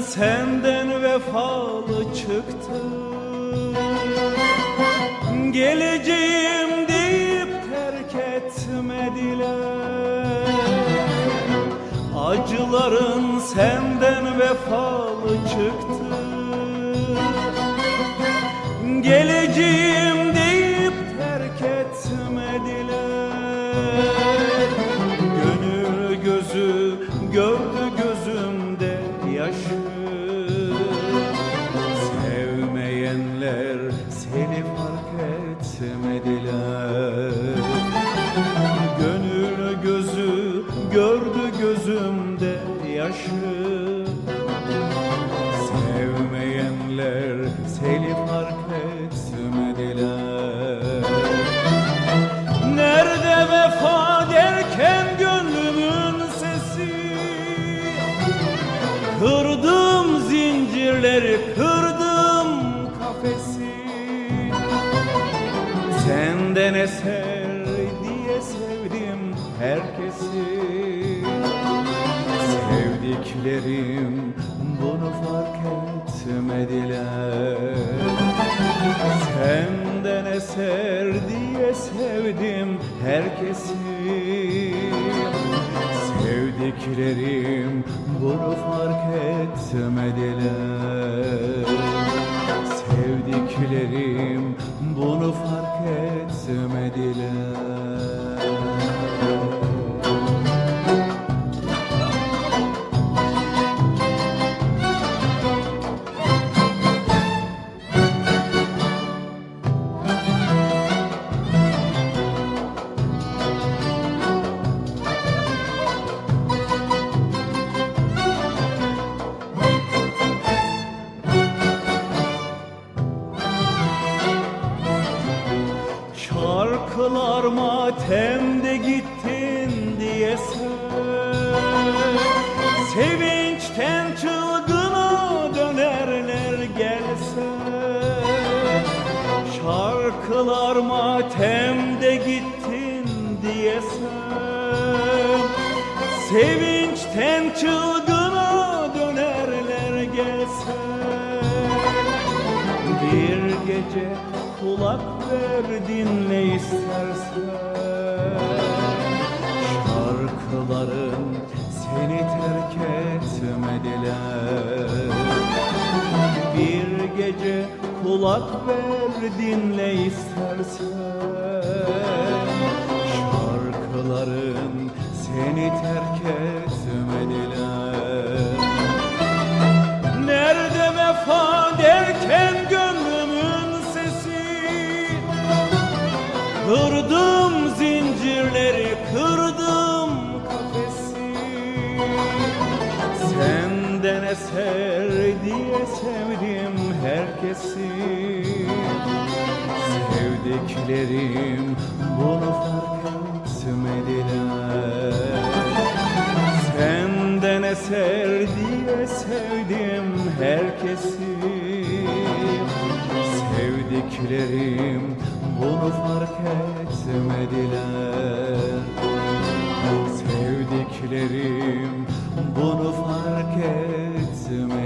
senden vefalı çıktı. Geleceğim deyip terk etmediler. Acıların senden vefalı çıktı. Geleceğim Gönül gözü gördü gözümde yaşı. Sevmeyenler seni fark Nerede vefa derken gönlümün sesi? Kırdım zincirleri, kırdım kafesi Senden eser diye sevdim herkesi. Sevdiklerim bunu fark etmediler. Senden eser diye sevdim herkesi. Sevdiklerim bunu fark etmediler. Sevdiklerim bunu fark etmediler gittin diye Sevinçten çılgına dönerler gelse Şarkılar matemde gittin diye sen Sevinçten çılgına dönerler gelse bir gece kulak ver dinle istersen Şarkıların seni terk etmediler. Bir gece kulak ver dinle istersen Kırdım zincirleri, kırdım kafesi. Senden eser diye sevdim herkesi. Sevdiklerim bunu fark etmediler. Senden eser diye sevdim herkesi. Sevdiklerim bunu fark etmediler. Sevdiklerim bunu fark etmediler.